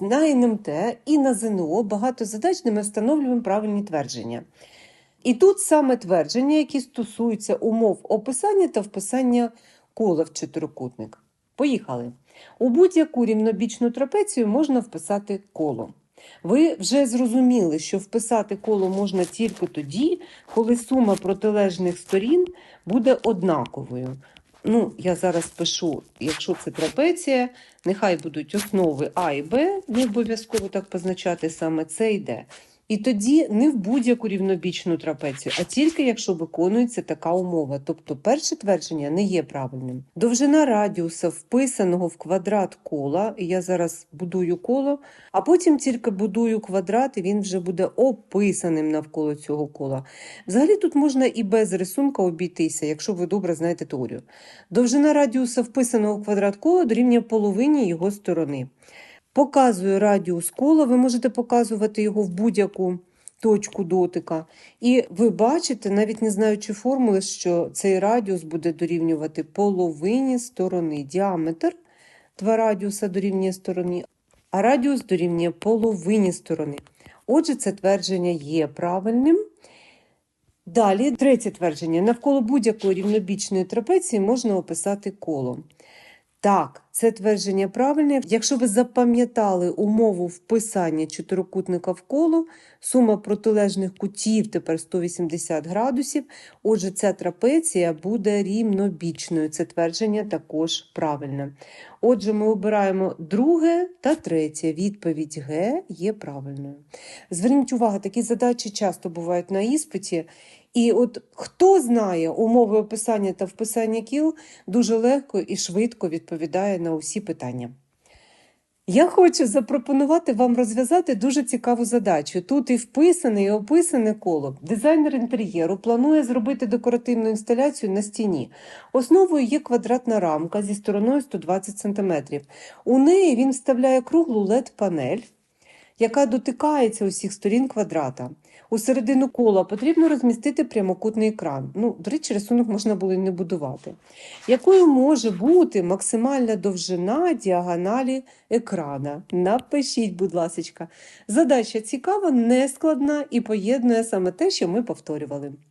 На НМТ і на ЗНО багато задач, де ми встановлюємо правильні твердження. І тут саме твердження, які стосуються умов описання та вписання кола в чотирикутник. Поїхали. У будь-яку рівнобічну трапецію можна вписати коло. Ви вже зрозуміли, що вписати коло можна тільки тоді, коли сума протилежних сторін буде однаковою. Ну, я зараз пишу, якщо це трапеція, нехай будуть основи А і Б, не обов'язково так позначати саме і Д. І тоді не в будь-яку рівнобічну трапецію, а тільки якщо виконується така умова. Тобто перше твердження не є правильним. Довжина радіуса вписаного в квадрат кола, і я зараз будую коло, а потім тільки будую квадрат, і він вже буде описаним навколо цього кола. Взагалі тут можна і без рисунка обійтися, якщо ви добре знаєте теорію. Довжина радіуса вписаного в квадрат кола дорівнює половині його сторони. Показую радіус кола, ви можете показувати його в будь-яку точку дотика. І ви бачите, навіть не знаючи формули, що цей радіус буде дорівнювати половині сторони. Діаметр два радіуса дорівнює стороні, а радіус дорівнює половині сторони. Отже, це твердження є правильним. Далі, третє твердження. Навколо будь-якої рівнобічної трапеції можна описати коло. Так, це твердження правильне. Якщо ви запам'ятали умову вписання чотирикутника в коло, сума протилежних кутів тепер 180 градусів. Отже, ця трапеція буде рівнобічною. Це твердження також правильне. Отже, ми обираємо друге та третє. Відповідь Г є правильною. Зверніть увагу, такі задачі часто бувають на іспиті. І от хто знає умови описання та вписання кіл, дуже легко і швидко відповідає на усі питання. Я хочу запропонувати вам розв'язати дуже цікаву задачу. Тут і вписане, і описане коло. Дизайнер інтер'єру планує зробити декоративну інсталяцію на стіні. Основою є квадратна рамка зі стороною 120 см. У неї він вставляє круглу LED-панель, яка дотикається усіх сторін квадрата. У середину кола потрібно розмістити прямокутний екран. Ну, до речі, рисунок можна було і не будувати. Якою може бути максимальна довжина діагоналі екрана? Напишіть, будь ласка. Задача цікава, нескладна і поєднує саме те, що ми повторювали.